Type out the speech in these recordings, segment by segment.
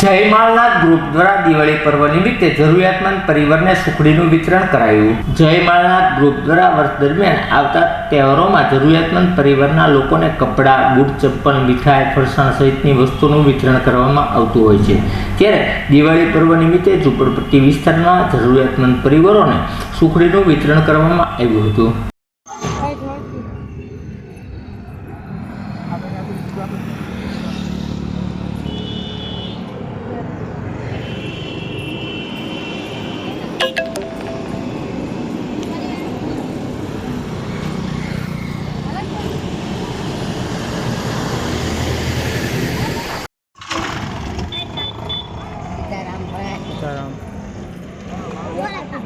જય માલનાથ ગ્રુપ દ્વારા દિવાળી પર્વ નિમિત્તે જરૂરિયાતમંદ પરિવારને સુખડીનું વિતરણ કરાયું. જયમાલનાથ ગ્રુપ દ્વારા વર્ષ દરમિયાન આવતા તહેવારોમાં જરૂરિયાતમંદ પરિવારના લોકોને કપડાં, બૂટ, ચપ્પલ, મીઠાઈ, ફરસાણ સહિતની વસ્તુનું વિતરણ કરવામાં આવતું હોય છે. ત્યારે દિવાળી પર્વ નિમિત્તે ઝૂંપડપટ્ટી વિસ્તારના જરૂરિયાતમંદ પરિવારોને સુખડીનું વિતરણ કરવામાં આવ્યું હતું.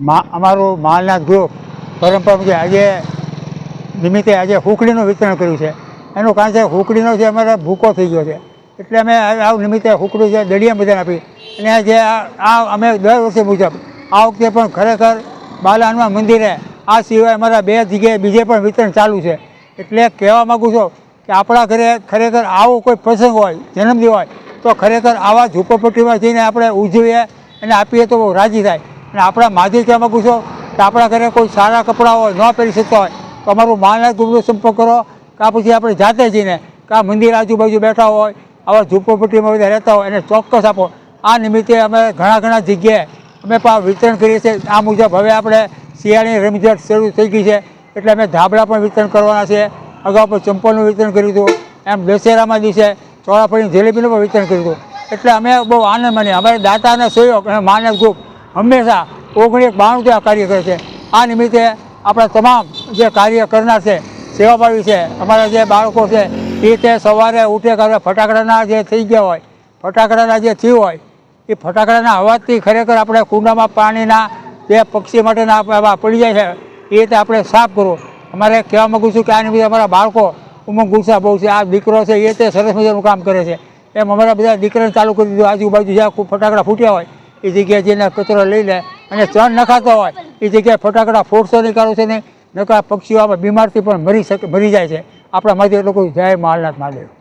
મા અમારું માલનાથ ગ્રુપ પરંપરા આજે નિમિત્તે આજે હુકડીનું વિતરણ કર્યું છે. એનું કારણ છે હુકડીનો જે અમારે ભૂકો થઈ ગયો છે. એટલે અમે આ નિમિત્તે હુકડું છે દળિયા બધાને આપી. અને જે આ અમે દર વર્ષે મુજબ આ વખતે પણ ખરેખર બાલા હનુમાન મંદિરે આ સિવાય અમારા બે જગ્યાએ બીજે પણ વિતરણ ચાલુ છે. એટલે કહેવા માગું છું કે આપણા ઘરે ખરેખર આવો કોઈ પ્રસંગ હોય જન્મદિન હોય, તો ખરેખર આવા ઝૂંપડપટ્ટીમાં જઈને આપણે ઉજવીએ અને આપીએ તો રાજી થાય. અને આપણા માધ્ય ઘૂસો કે આપણા ઘરે કોઈ સારા કપડાં હોય, ન પહેરી શકતા હોય, તો અમારું માલનાથ ગુરુનો સંપર્ક કરો, કાં પછી આપણે જાતે જઈને કાં મંદિર આજુબાજુ બેઠા હોય, આવા ઝૂંપડપટ્ટીમાં બધા રહેતા હોય, એને ચોક્કસ આપો. આ નિમિત્તે અમે ઘણા ઘણા જગ્યાએ અમે પણ વિતરણ કરીએ છીએ. આ મુજબ હવે આપણે શિયાળાની રમઝટ શરૂ થઈ ગઈ છે, એટલે અમે ધાબળા પણ વિતરણ કરવાના છે અગાઉ પણ ચંપલનું વિતરણ કર્યું હતું, એમ દશેરામાં દિવસે ચોળાફળીની જલેબીનું પણ વિતરણ કર્યું હતું. એટલે અમે બહુ આનંદ માનીએ અમારે દાતાના સહયોગ અને માનવ ગ્રુપ હંમેશા ઓગણીસ બાણું આ કાર્ય કરે છે. આ નિમિત્તે આપણા તમામ જે કાર્ય કરનાર છે, સેવાભાવી છે, અમારા જે બાળકો છે, એ તે સવારે ઉઠે કરે ફટાકડાના જે થઈ ગયા હોય, ફટાકડાના જે થયું હોય, એ ફટાકડાના અવાજથી ખરેખર આપણે કુંડામાં પાણીના જે પક્ષી માટેના પડી જાય છે, એ રીતે આપણે સાફ કરવું. અમારે કહેવા માગું છું કે આ નિમિત્તે અમારા બાળકો ઉમંગ ગુસ્સા બહુ છે, આ દીકરો છે, એ તે સરસ મજાનું કામ કરે છે. એમ અમારા બધા દીકરાને ચાલુ કરી દીધું. આજુબાજુ જ્યાં ખૂબ ફટાકડા ફૂટ્યા હોય એ જગ્યાએ જઈને કચરો લઈ લે અને ચણ નખાતો હોય, એ જગ્યાએ ફટાકડા ફોડશો નહીં કરો છે નહીં નકા પક્ષીઓ આપણે બીમારથી પણ મરી શકે, મરી જાય છે. આપણા માટે લોકો જય માલનાથ મહાદેવ.